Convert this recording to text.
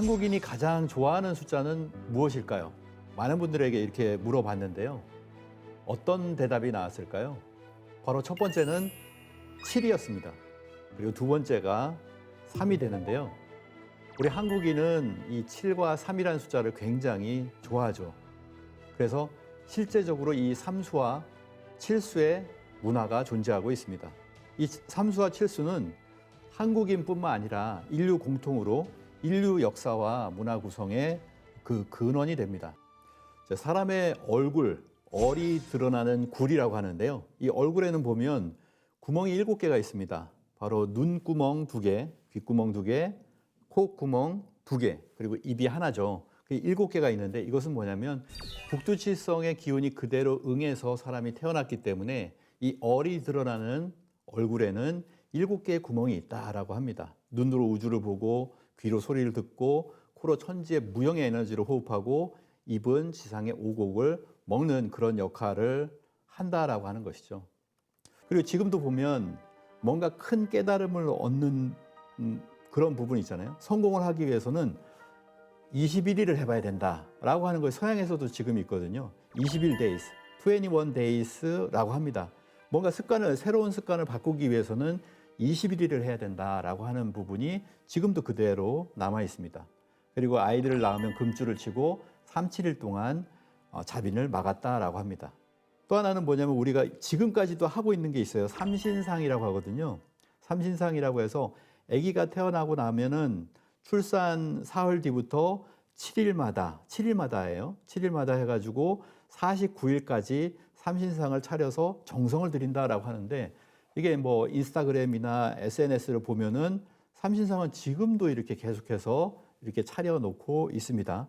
한국인이 가장 좋아하는 숫자는 무엇일까요? 많은 분들에게 이렇게 물어봤는데요. 어떤 대답이 나왔을까요? 바로 첫 번째는 7이었습니다. 그리고 두 번째가 3이 되는데요. 우리 한국인은 이 7과 3이라는 숫자를 굉장히 좋아하죠. 그래서 실제적으로 이 삼수와 칠수의 문화가 존재하고 있습니다. 이 삼수와 칠수는 한국인뿐만 아니라 인류 공통으로 인류 역사와 문화 구성의 그 근원이 됩니다. 자, 사람의 얼굴, 얼이 드러나는 굴이라고 하는데요. 이 얼굴에는 보면 구멍이 일곱 개가 있습니다. 바로 눈구멍 두 개, 귓구멍 두 개, 콧구멍 두 개, 그리고 입이 하나죠. 그 일곱 개가 있는데 이것은 뭐냐면 북두칠성의 기운이 그대로 응해서 사람이 태어났기 때문에 이 얼이 드러나는 얼굴에는 일곱 개의 구멍이 있다라고 합니다. 눈으로 우주를 보고 귀로 소리를 듣고 코로 천지의 무형의 에너지를 호흡하고 입은 지상의 오곡을 먹는 그런 역할을 한다라고 하는 것이죠. 그리고 지금도 보면 뭔가 큰 깨달음을 얻는 음, 그런 부분이 있잖아요. 성공을 하기 위해서는 21일을 해봐야 된다라고 하는 것이 서양에서도 지금 있거든요. 21 days, 21 days라고 합니다. 뭔가 습관을 새로운 습관을 바꾸기 위해서는 21일을 해야 된다라고 하는 부분이 지금도 그대로 남아 있습니다. 그리고 아이들을 낳으면 금줄을 치고 3, 7일 동안 어, 자빈을 막았다라고 합니다. 또 하나는 뭐냐면 우리가 지금까지도 하고 있는 게 있어요. 삼신상이라고 하거든요. 삼신상이라고 해서 아기가 태어나고 나면은 출산 사흘 뒤부터 7일마다, 7일마다예요. 7일마다 해가지고 49일까지 삼신상을 차려서 정성을 드린다라고 하는데 이게 뭐 인스타그램이나 SNS를 보면은 삼신상은 지금도 이렇게 계속해서 이렇게 차려놓고 있습니다.